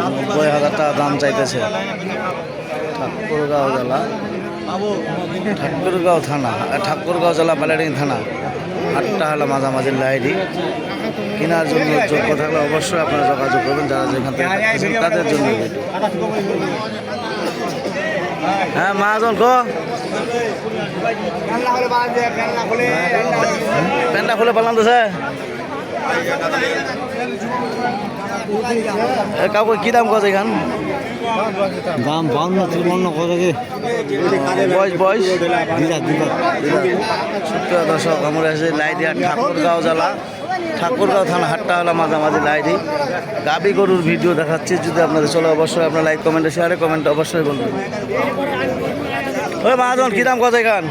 নব্বই হাজার টাকা দাম চাইতেছে। ঠাকুরগাঁও জেলা। ঠাকুরগাঁও থানা। ঠাকুরগাঁও জেলা বালাডিং থানা। আটটা হলো মাঝামাঝি লাইডি কেনার জন্য যোগ্য থাকলে অবশ্যই আপনারা যোগাযোগ করবেন যারা যেখান থেকে তাদের জন্য। হ্যাঁ মাহাজন কো। প্যান্টটা খুলে পালাম তো স্যার। কাউকে কি দাম কত এখান? দাম বাউন্ন তিপ্পান্ন কত কি? বয়স বয়স? দর্শক আমরা আছি লাইডিয়া ঠাকুরগাঁও জেলা। ঠাকুরগাঁও থানা হাটটা হলো মাঝামাঝি লাইডি গাবি গরুর ভিডিও দেখাচ্ছি যদি আপনাদের চলে অবশ্যই আপনার লাইক কমেন্টে শেয়ারে কমেন্ট অবশ্যই বলবেন। ওই মহাজন কি দাম কত এখান?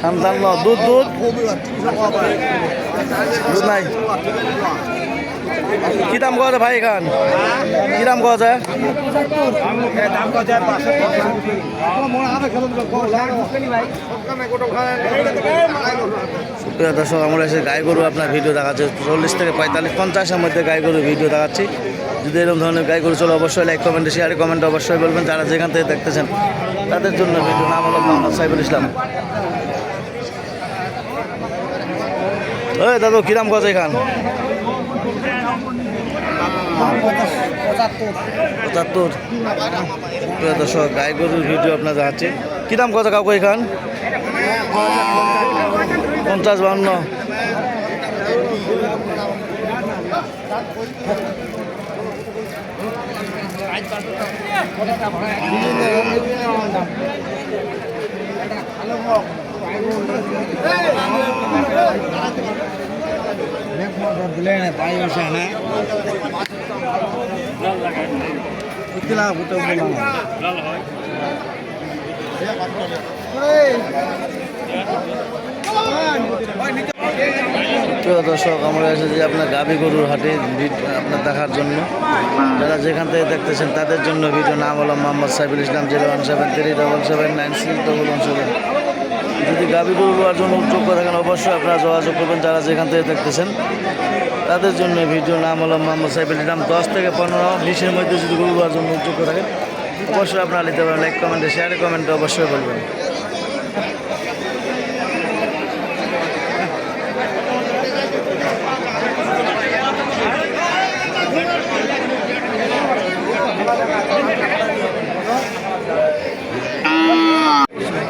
সান্তান্ন দুধ দুধ? দুধ নাই। কি দাম কত ভাই এখান? কি দাম কত সুপ্রিয় দর্শক, আমরা এসে গাই গরু আপনার ভিডিও দেখাচ্ছে। চল্লিশ থেকে পঁয়তাল্লিশ, পঞ্চাশের মধ্যে গাই গরু ভিডিও দেখাচ্ছি। যদি এরকম ধরনের গাই গরু চলে, অবশ্যই লাইক কমেন্টে শেয়ারে কমেন্ট অবশ্যই বলবেন। যারা যেখান থেকে দেখতেছেন, তাদের জন্য ভিডিও নাম হলো মোহাম্মদ সাইফুল ইসলাম। ওই দাদু কিরাম গজ এখান? পঁচাত্তর। প্রিয় দর্শক, গাই গরুর ভিডিও আপনার দেখাচ্ছে কী দাম কত কাকু এখান? পঞ্চাশ বান্ন না প্রিয় দর্শক, আমরা এসেছি আপনার গাবি গরুর হাটে আপনার দেখার জন্য। যারা যেখান থেকে দেখতেছেন তাদের জন্য ভিডিও নাম হলো Mohammad Saiful Islam, zero one seven, three double seven, nine six double one seven. যদি গাবি গরু লোয়ার জন্য যোগ্য থাকেন, অবশ্যই আপনারা যোগাযোগ করবেন যারা যেখান থেকে দেখতেছেন। তাদের জন্য ভিডিও নাম হলো মোহাম্মদ সাইফের নাম দশ থেকে পনেরো, বিশের মধ্যে যদি গরু লোয়ার জন্য করে থাকেন, অবশ্যই আপনারা নিতে পারেন। লাইক কমেন্টে শেয়ারে কমেন্টে অবশ্যই বলবেন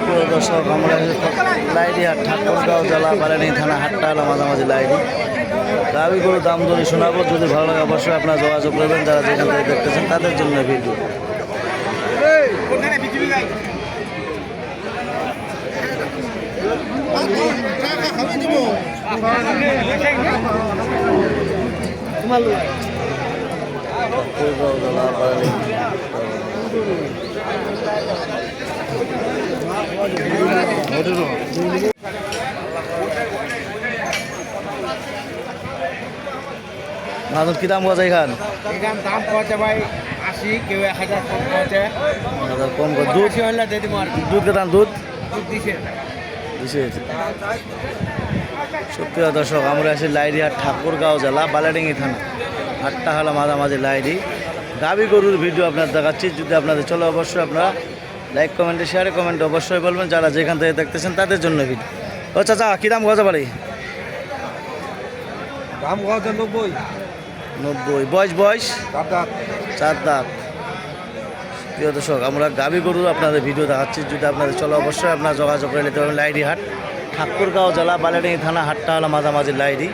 প্রিয় দর্শক আমরা লাইডিহাট ঠাকুরগাঁও জেলা বারানি থানা, হাটটা হলো মাঝামাঝি লাইডি গাবি গরু দাম দরি শোনাবো, যদি ভালো লাগে অবশ্যই আপনারা যোগাযোগ করবেন, যারা যেখান থেকে দেখতেছেন, তাদের জন্য ভিডিও। ঠাকুরগাঁও জেলা কি দাম গজ এখান এখান দাম ভাই আশি কেউ এক হাজার কম হাজার কম করে দুধ হলে দিয়ে দিব আর কি দুধ কেতান দুধ? দুধ দিছে। দিছে। সুপ্রিয় দর্শক আমরা আছি লাইডিহাট ঠাকুরগাঁও জেলা বালাডিঙ্গি থানা। হাটটা হলো মাঝামাঝি লাইডি। গাবি গরুর ভিডিও আপনার দেখাচ্ছি। যদি আপনাদের চলে অবশ্যই আপনারা লাইক কমেন্টে শেয়ারে কমেন্টে অবশ্যই বলবেন যারা যেখান থেকে দেখতেছেন তাদের জন্য ভিডিও ও চাচা কী দাম গজা বাড়ি? দাম কত নব্বই। নব্বই। বয়স বয়স? চার দাঁত। প্রিয় দর্শক আমরা গাবি গরু আপনাদের ভিডিও দেখাচ্ছি। যদি আপনাদের চলো অবশ্যই আপনারা যোগাযোগ করে নিতে পারবেন লাইডি হাট। ঠাকুরগাঁও জেলা বালাডিঙ্গি থানা হাটটা হলো মাঝামাঝি লাইডি।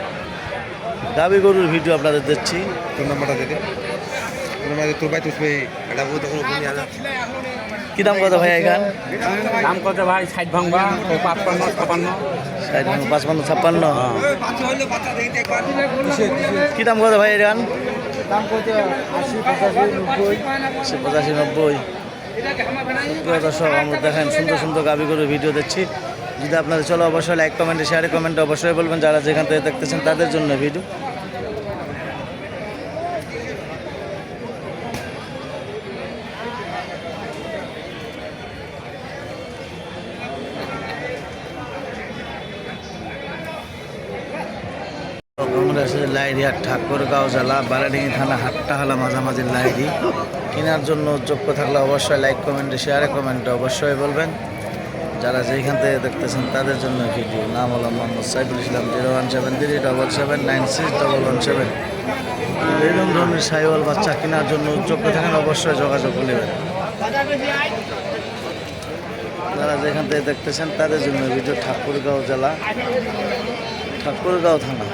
গাবি গরুর ভিডিও আপনাদের দিচ্ছি নাম্বারটা দেখে। কী দাম কত ভাই এখান? দাম কত ভাই? ষাট ভাঙবা। পাঁচপান্ন ছাপান্ন ষাট পাঁচপান্ন ছাপ্পান্ন। কী দাম কত ভাই এখান? দাম কত? আশি পঁচাশি নব্বই। আশি পঁচাশি নব্বই। দর্শক আমরা দেখেন সুন্দর সুন্দর গাবি করে ভিডিও দিচ্ছি যদি আপনাদের চলো অবশ্যই লাইক কমেন্টে শেয়ারে কমেন্টে অবশ্যই বলবেন। যারা যেখান থেকে দেখতেছেন তাদের জন্য ভিডিও আমরা লাইরি ঠাকুরগাঁও জেলা বারাডিঙ্গি থানা হাটটা হলো মাঝামাঝি লাইরি। কেনার জন্য যোগ্য থাকলে অবশ্যই লাইক কমেন্টে শেয়ারে কমেন্টে অবশ্যই বলবেন। যারা যেখান থেকে দেখতেছেন তাদের জন্য ভিডিও। নাম হলো Mohammad Saiful Islam, zero one seven three double seven nine six double one seven এরকম ধরনের সাইওয়াল বাচ্চা কেনার জন্য যোগ্য থাকেন অবশ্যই যোগাযোগ করবেন। যারা যেখান থেকে দেখতেছেন তাদের জন্য ভিডিও ঠাকুরগাঁও জেলা। ঠাকুরগাঁও থানা।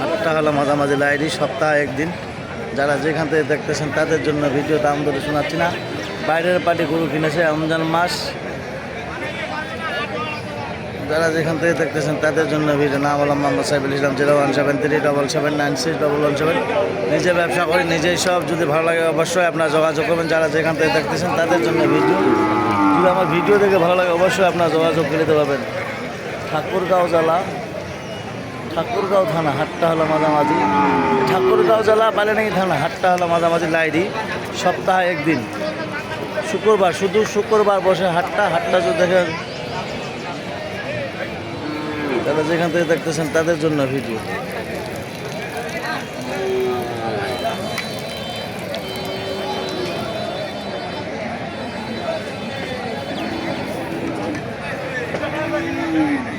হাটটা হলো মাঝামাঝি লাইরি সপ্তাহে একদিন। যারা যেখান থেকে দেখতেছেন, তাদের জন্য ভিডিও দাম ধরে শোনাচ্ছি না। বাইরের পার্টি গরু কিনেছে রমজান মাস। যারা যেখান থেকে দেখতেছেন, তাদের জন্য ভিডিও নাম হলাম Mohammad Saiful Islam zero one seven three double seven nine six double one seven নিজে ব্যবসা করি, নিজেই সব। যদি ভালো লাগে, অবশ্যই আপনার যোগাযোগ করবেন। যারা যেখান থেকে দেখতেছেন, তাদের জন্য ভিডিও যদি আমার ভিডিও দেখে ভালো লাগে, অবশ্যই আপনার যোগাযোগ করে দিতে পারবেন। ঠাকুরগাঁও জেলা, ঠাকুরগাঁও থানা হাটটা হলো মাঝামাঝি। ঠাকুরগাঁও জেলা বালেনাগি থানা হাটটা হলো মাঝামাঝি লাইরি সপ্তাহে একদিন। শুক্রবার, শুধু শুক্রবার বসে হাটটা হাটটা যদি দেখেন তারা যেখান থেকে দেখতেছেন তাদের জন্য ভিডিও। Yeah.